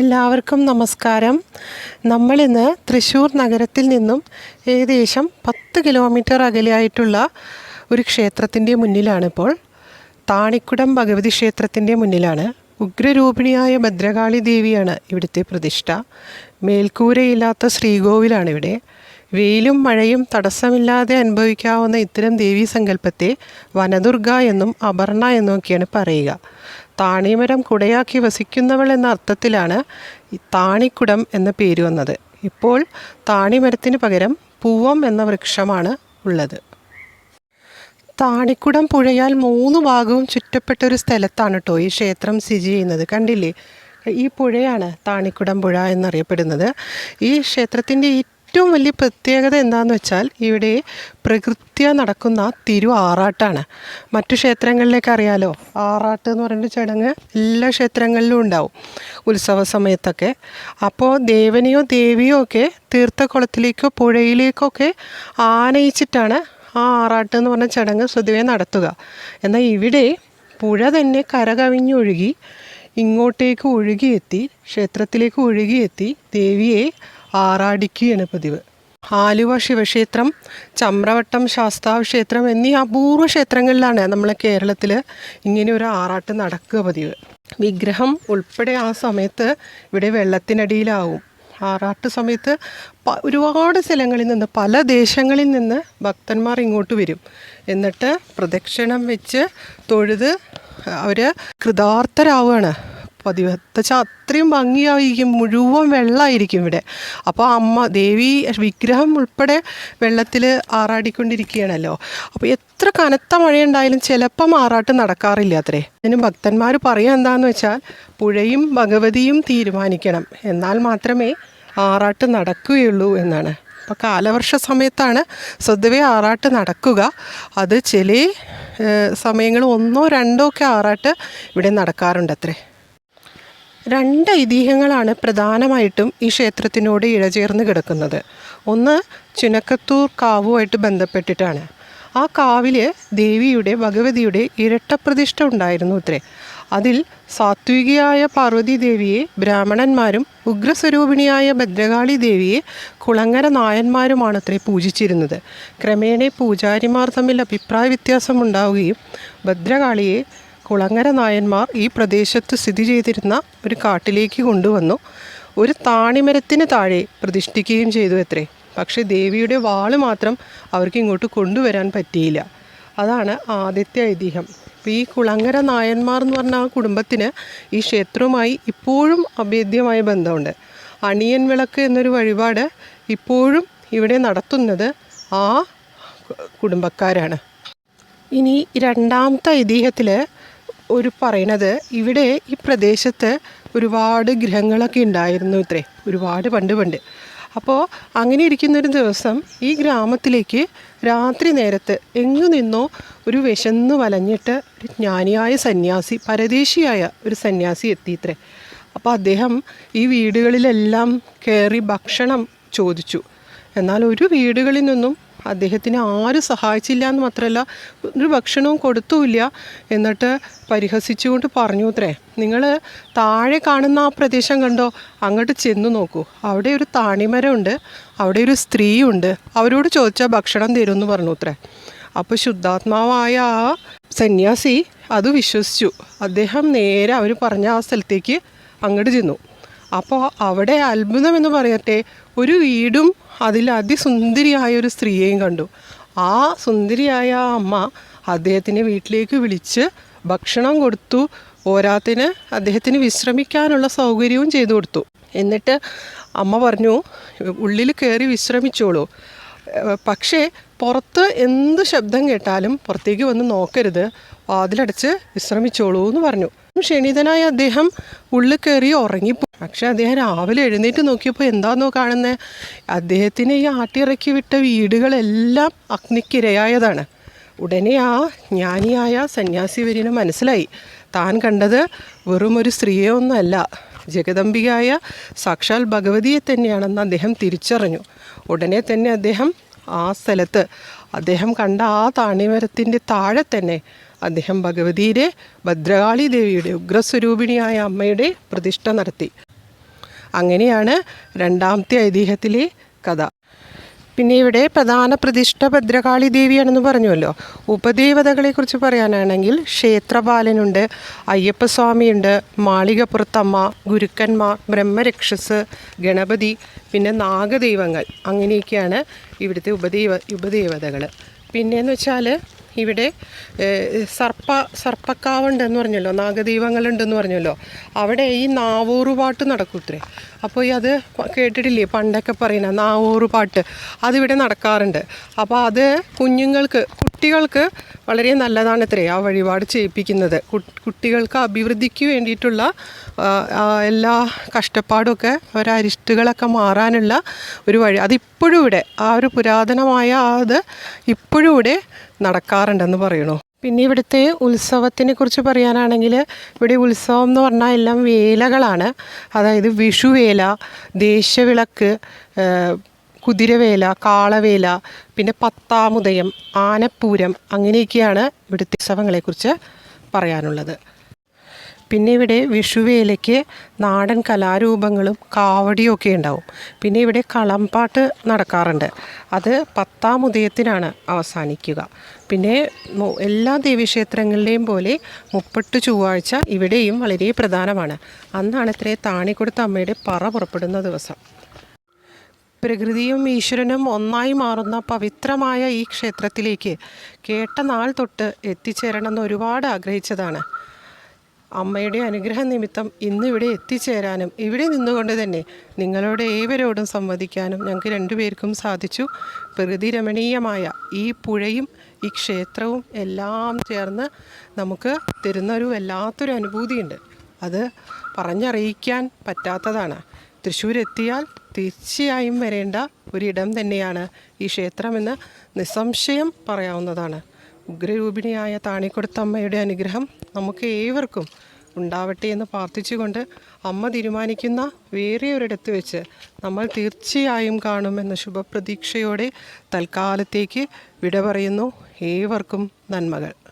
എല്ലാവർക്കും നമസ്കാരം. നമ്മളിന്ന് തൃശ്ശൂർ നഗരത്തിൽ നിന്നും ഏകദേശം പത്ത് കിലോമീറ്റർ അകലെയായിട്ടുള്ള ഒരു ക്ഷേത്രത്തിന്റെ മുന്നിലാണിപ്പോൾ. താണിക്കുടം ഭഗവതി ക്ഷേത്രത്തിന്റെ മുന്നിലാണ്. ഉഗ്രരൂപിണിയായ ഭദ്രകാളി ദേവിയാണ് ഇവിടുത്തെ പ്രതിഷ്ഠ. മേൽക്കൂരയില്ലാത്ത ശ്രീകോവിലാണ് ഇവിടെ വെയിലും മഴയും തടസ്സമില്ലാതെ അനുഭവിക്കാവുന്ന ഇത്തരം ദേവീ സങ്കല്പത്തെ വനദുർഗ എന്നും അപർണ എന്നുമൊക്കെയാണ് പറയുക. താണിമരം കുടയാക്കി വസിക്കുന്നവൾ എന്ന അർത്ഥത്തിലാണ് ഈ താണിക്കുടം എന്ന പേര് വന്നത്. ഇപ്പോൾ താണിമരത്തിന് പകരം പൂവം എന്ന വൃക്ഷമാണ് ഉള്ളത്. താണിക്കുടം പുഴയാൽ മൂന്ന് ഭാഗവും ചുറ്റപ്പെട്ട ഒരു സ്ഥലത്താണ് കേട്ടോ ഈ ക്ഷേത്രം സ്ഥിതി ചെയ്യുന്നത്. കണ്ടില്ലേ? ഈ പുഴയാണ് താണിക്കുടം പുഴ എന്നറിയപ്പെടുന്നത്. ഈ ക്ഷേത്രത്തിന്റെ ഏറ്റവും വലിയ പ്രത്യേകത എന്താണെന്ന് വെച്ചാൽ ഇവിടെ പ്രകൃത്യ നടക്കുന്ന തിരു ആറാട്ടാണ്. മറ്റു ക്ഷേത്രങ്ങളിലേക്ക് അറിയാലോ? ആറാട്ട് എന്ന് പറയുന്ന ചടങ്ങ് എല്ലാ ക്ഷേത്രങ്ങളിലും ഉണ്ടാവും ഉത്സവ സമയത്തൊക്കെ. അപ്പോൾ ദേവനെയോ ദേവിയോ ഒക്കെ തീർത്ഥക്കുളത്തിലേക്കോ പുഴയിലേക്കോ ഒക്കെ ആനയിച്ചിട്ടാണ് ആ ആറാട്ട് എന്ന് പറഞ്ഞ ചടങ്ങ് സ്വതുവേ നടത്തുക. എന്നാൽ ഇവിടെ പുഴ തന്നെ കരകവിഞ്ഞൊഴുകി ഇങ്ങോട്ടേക്ക് ഒഴുകിയെത്തി ക്ഷേത്രത്തിലേക്ക് ഒഴുകിയെത്തി ദേവിയെ ആറാടിക്കുകയാണ് പതിവ്. ആലുവ ശിവക്ഷേത്രം ചമ്രവട്ടം ശാസ്താവ് ക്ഷേത്രം എന്നീ അപൂർവ ക്ഷേത്രങ്ങളിലാണ് നമ്മളെ കേരളത്തിൽ ഇങ്ങനെ ഒരു ആറാട്ട് നടക്കുക പതിവ്. വിഗ്രഹം ഉൾപ്പെടെ ആ സമയത്ത് ഇവിടെ വെള്ളത്തിനടിയിലാവും. ആറാട്ട് സമയത്ത് ഒരുപാട് സ്ഥലങ്ങളിൽ നിന്ന് പല ദേശങ്ങളിൽ നിന്ന് ഭക്തന്മാർ ഇങ്ങോട്ട് വരും. എന്നിട്ട് പ്രദക്ഷിണം വെച്ച് തൊഴുത് അവർ കൃതാർത്ഥരാവുകയാണ്. പതിവ്. വെച്ചാൽ അത്രയും ഭംഗിയായിരിക്കും മുഴുവൻ വെള്ളമായിരിക്കും ഇവിടെ. അപ്പോൾ അമ്മ ദേവി വിഗ്രഹം ഉൾപ്പെടെ വെള്ളത്തിൽ ആറാടിക്കൊണ്ടിരിക്കുകയാണല്ലോ. അപ്പോൾ എത്ര കനത്ത മഴയുണ്ടായാലും ചിലപ്പം ആറാട്ട് നടക്കാറില്ല അത്രേ. അതിന് ഭക്തന്മാർ പറയുക എന്താണെന്ന് വെച്ചാൽ പുഴയും ഭഗവതിയും തീരുമാനിക്കണം. എന്നാൽ മാത്രമേ ആറാട്ട് നടക്കുകയുള്ളൂ എന്നാണ്. അപ്പോൾ കാലവർഷ സമയത്താണ് സ്വതവേ ആറാട്ട് നടക്കുക. അത് ചില സമയങ്ങൾ ഒന്നോ രണ്ടോ ഒക്കെ ആറാട്ട് ഇവിടെ നടക്കാറുണ്ട് അത്രേ. രണ്ട് ഐതിഹ്യങ്ങളാണ് പ്രധാനമായിട്ടും ഈ ക്ഷേത്രത്തിനോട് ഇഴചേർന്ന് കിടക്കുന്നത്. ഒന്ന് ചുനക്കത്തൂർ കാവുമായിട്ട് ബന്ധപ്പെട്ടിട്ടാണ്. ആ കാവിൽ ദേവിയുടെ ഭഗവതിയുടെ ഇരട്ടപ്രതിഷ്ഠ ഉണ്ടായിരുന്നു അത്രേ അതിൽ സാത്വികയായ പാർവതി ദേവിയെ ബ്രാഹ്മണന്മാരും ഉഗ്രസ്വരൂപിണിയായ ഭദ്രകാളി ദേവിയെ കുളങ്ങര നായന്മാരുമാണ് അത്രേ പൂജിച്ചിരുന്നത്. ക്രമേണ പൂജാരിമാർ തമ്മിൽ അഭിപ്രായ വ്യത്യാസം ഉണ്ടാവുകയും ഭദ്രകാളിയെ കുളങ്ങര നായന്മാർ ഈ പ്രദേശത്ത് സ്ഥിതി ചെയ്തിരുന്ന ഒരു കാട്ടിലേക്ക് കൊണ്ടുവന്നു. ഒരു താണിമരത്തിന് താഴെ പ്രതിഷ്ഠിക്കുകയും ചെയ്തു അത്രേ. പക്ഷേ ദേവിയുടെ വാൾ മാത്രം അവർക്ക് ഇങ്ങോട്ട് കൊണ്ടുവരാൻ പറ്റിയില്ല. അതാണ് ആദ്യത്തെ ഐതിഹ്യം. അപ്പോൾ ഈ കുളങ്ങര നായന്മാർ എന്ന് പറഞ്ഞ ആ കുടുംബത്തിന് ഈ ക്ഷേത്രവുമായി ഇപ്പോഴും അഭേദ്യമായ ബന്ധമുണ്ട്. അണിയൻ വിളക്ക് എന്നൊരു വഴിപാട് ഇപ്പോഴും ഇവിടെ നടത്തുന്നത് ആ കുടുംബക്കാരാണ്. ഇനി രണ്ടാമത്തെ ഐതിഹ്യത്തിൽ ഒരു പറയണത് ഇവിടെ ഈ പ്രദേശത്ത് ഒരുപാട് ഗ്രഹങ്ങളൊക്കെ ഉണ്ടായിരുന്നു ഇത്രേ. ഒരുപാട് പണ്ട് പണ്ട്. അപ്പോൾ അങ്ങനെ ഇരിക്കുന്നൊരു ദിവസം ഈ ഗ്രാമത്തിലേക്ക് രാത്രി നേരത്ത് എങ്ങു നിന്നോ ഒരു വിശന്ന് വലഞ്ഞിട്ട് ഒരു ജ്ഞാനിയായ സന്യാസി പരദേശിയായ ഒരു സന്യാസി എത്തിയിത്രേ അപ്പോൾ അദ്ദേഹം ഈ വീടുകളിലെല്ലാം കയറി ഭക്ഷണം ചോദിച്ചു. എന്നാൽ ഒരു വീടുകളിൽ നിന്നും അദ്ദേഹത്തിന് ആരും സഹായിച്ചില്ല എന്ന് മാത്രമല്ല ഒരു ഭക്ഷണവും കൊടുത്തുമില്ല എന്നിട്ട് പരിഹസിച്ചുകൊണ്ട് പറഞ്ഞു അത്രേ നിങ്ങൾ താഴെ കാണുന്ന ആ പ്രദേശം കണ്ടോ? അങ്ങോട്ട് ചെന്ന് നോക്കൂ. അവിടെ ഒരു താണിമരമുണ്ട് അവിടെ ഒരു സ്ത്രീയുണ്ട്. അവരോട് ചോദിച്ചാൽ ഭക്ഷണം തരുമെന്ന് പറഞ്ഞു അത്രേ അപ്പോൾ ശുദ്ധാത്മാവായ ആ സന്യാസി അത് വിശ്വസിച്ചു. അദ്ദേഹം നേരെ അവർ പറഞ്ഞ ആ സ്ഥലത്തേക്ക് അങ്ങോട്ട് ചെന്നു. അപ്പോൾ അവിടെ അത്ഭുതം എന്ന് പറയട്ടെ ഒരു വീടും അതിൽ അതിസുന്ദരിയായ ഒരു സ്ത്രീയെയും കണ്ടു. ആ സുന്ദരിയായ അമ്മ അദ്ദേഹത്തിന്റെ വീട്ടിലേക്ക് വിളിച്ച് ഭക്ഷണം കൊടുത്തു പോരാത്തിന് അദ്ദേഹത്തിന് വിശ്രമിക്കാനുള്ള സൗകര്യവും ചെയ്തു കൊടുത്തു. എന്നിട്ട് അമ്മ പറഞ്ഞു ഉള്ളിൽ കയറി വിശ്രമിച്ചോളൂ. പക്ഷേ പുറത്ത് എന്ത് ശബ്ദം കേട്ടാലും പുറത്തേക്ക് വന്ന് നോക്കരുത്. വാതിലടച്ച് വിശ്രമിച്ചോളൂ എന്ന് പറഞ്ഞു. ക്ഷണിതനായ അദ്ദേഹം ഉള്ളിൽ കയറി ഉറങ്ങിപ്പോ പക്ഷെ അദ്ദേഹം രാവിലെ എഴുന്നേറ്റ് നോക്കിയപ്പോൾ എന്താണെന്നോ കാണുന്നത് അദ്ദേഹത്തിന് ഈ ആട്ടിറക്കി വിട്ട വീടുകളെല്ലാം അഗ്നിക്കിരയായതാണ്. ഉടനെ ആ ജ്ഞാനിയായ സന്യാസി വരിന് മനസ്സിലായി. താൻ കണ്ടത് വെറും ഒരു സ്ത്രീയെ ഒന്നുമല്ല ജഗദംബികയായ സാക്ഷാൽ ഭഗവതിയെ തന്നെയാണെന്ന് അദ്ദേഹം തിരിച്ചറിഞ്ഞു. ഉടനെ തന്നെ അദ്ദേഹം ആ സ്ഥലത്ത് അദ്ദേഹം കണ്ട ആ താണിമരത്തിന്റെ താഴെ തന്നെ അദ്ദേഹം ഭഗവതിയുടെ ഭദ്രകാളി ദേവിയുടെ ഉഗ്രസ്വരൂപിണിയായ അമ്മയുടെ പ്രതിഷ്ഠ നടത്തി. അങ്ങനെയാണ് രണ്ടാമത്തെ ഐതിഹ്യത്തിലെ കഥ. പിന്നെ ഇവിടെ പ്രധാന പ്രതിഷ്ഠ ഭദ്രകാളി ദേവിയാണെന്ന് പറഞ്ഞുവല്ലോ. ഉപദേവതകളെക്കുറിച്ച് പറയാനാണെങ്കിൽ ക്ഷേത്രപാലനുണ്ട് അയ്യപ്പസ്വാമിയുണ്ട് മാളികപ്പുറത്തമ്മ ഗുരുക്കന്മാർ ബ്രഹ്മരക്ഷസ് ഗണപതി പിന്നെ നാഗദൈവങ്ങൾ. അങ്ങനെയൊക്കെയാണ് ഇവിടുത്തെ ഉപദേവ ഉപദേവതകൾ പിന്നെയെന്ന് വെച്ചാൽ ഇവിടെ സർപ്പ സർപ്പക്കാവുണ്ടെന്ന് പറഞ്ഞല്ലോ നാഗദൈവങ്ങളുണ്ടെന്ന് പറഞ്ഞല്ലോ. അവിടെ ഈ നാവൂറ് പാട്ട് നടക്കൂത്രേ അപ്പോൾ ഈ അത് കേട്ടിട്ടില്ലേ? പണ്ടൊക്കെ പറയുന്ന നാവൂറ് പാട്ട്. അതിവിടെ നടക്കാറുണ്ട്. അപ്പോൾ അത് കുഞ്ഞുങ്ങൾക്ക് കുട്ടികൾക്ക് വളരെ നല്ലതാണ് ഇത്രേ ആ വഴിപാട് ചെയ്യിപ്പിക്കുന്നത്. കുട്ടികൾക്ക് അഭിവൃദ്ധിക്ക് വേണ്ടിയിട്ടുള്ള എല്ലാ കഷ്ടപ്പാടുമൊക്കെ ഒരരിഷ്ടുകളൊക്കെ മാറാനുള്ള ഒരു വഴി. അതിപ്പോഴും ഇവിടെ ആ ഒരു പുരാതനമായ അത് ഇപ്പോഴും ഇവിടെ നടക്കാറുണ്ടെന്ന് പറയണു? പിന്നെ ഇവിടുത്തെ ഉത്സവത്തിനെ കുറിച്ച് പറയാനാണെങ്കിൽ ഇവിടെ ഉത്സവം എന്ന് പറഞ്ഞാൽ എല്ലാം വേലകളാണ്. അതായത് വിഷുവേല ദേശവിളക്ക് കുതിരവേല കാളവേല പിന്നെ പത്താമുദയം ആനപ്പൂരം അങ്ങനെയൊക്കെയാണ് ഇവിടുത്തെ ഉത്സവങ്ങളെക്കുറിച്ച് പറയാനുള്ളത്. പിന്നെ ഇവിടെ വിഷുവേലയ്ക്ക് നാടൻ കലാരൂപങ്ങളും കാവടിയും ഒക്കെ ഉണ്ടാവും. പിന്നെ ഇവിടെ കളംപാട്ട് നടക്കാറുണ്ട്. അത് പത്താം ഉദയത്തിനാണ് അവസാനിക്കുക. പിന്നെ എല്ലാ ദേവീക്ഷേത്രങ്ങളിലെയും പോലെ മുപ്പട്ട് ചൊവ്വാഴ്ച ഇവിടെയും വളരെ പ്രധാനമാണ്. അന്നാണ് ഇത്രേ താണിക്കൊടുത്ത അമ്മയുടെ പറ പുറപ്പെടുന്ന ദിവസം. പ്രകൃതിയും ഈശ്വരനും ഒന്നായി മാറുന്ന പവിത്രമായ ഈ ക്ഷേത്രത്തിലേക്ക് കേട്ട നാൾ തൊട്ട് എത്തിച്ചേരണമെന്ന് ഒരുപാട് ആഗ്രഹിച്ചതാണ്. അമ്മയുടെ അനുഗ്രഹ നിമിത്തം ഇന്നിവിടെ എത്തിച്ചേരാനും ഇവിടെ നിന്നുകൊണ്ട് തന്നെ നിങ്ങളോട് ഏവരോടും സംവദിക്കാനും ഞങ്ങൾക്ക് രണ്ടുപേർക്കും സാധിച്ചു. പ്രകൃതി രമണീയമായ ഈ പുഴയും ഈ ക്ഷേത്രവും എല്ലാം ചേർന്ന് നമുക്ക് തരുന്നൊരു വല്ലാത്തൊരു അനുഭൂതിയുണ്ട്. അത് പറഞ്ഞറിയിക്കാൻ പറ്റാത്തതാണ്. തൃശ്ശൂർ എത്തിയാൽ തീർച്ചയായും വരേണ്ട ഒരിടം തന്നെയാണ് ഈ ക്ഷേത്രമെന്ന് നിസ്സംശയം പറയാവുന്നതാണ്. ഉഗ്രരൂപിണിയായ താണിക്കൊടുത്തമ്മയുടെ അനുഗ്രഹം നമുക്ക് ഏവർക്കും ഉണ്ടാവട്ടെ എന്ന് പ്രാർത്ഥിച്ചുകൊണ്ട് അമ്മ തീരുമാനിക്കുന്ന വേറെ ഒരിടത്ത് വെച്ച് നമ്മൾ തീർച്ചയായും കാണുമെന്ന ശുഭപ്രതീക്ഷയോടെ തൽക്കാലത്തേക്ക് വിട പറയുന്നു. ഏവർക്കും നന്മകൾ.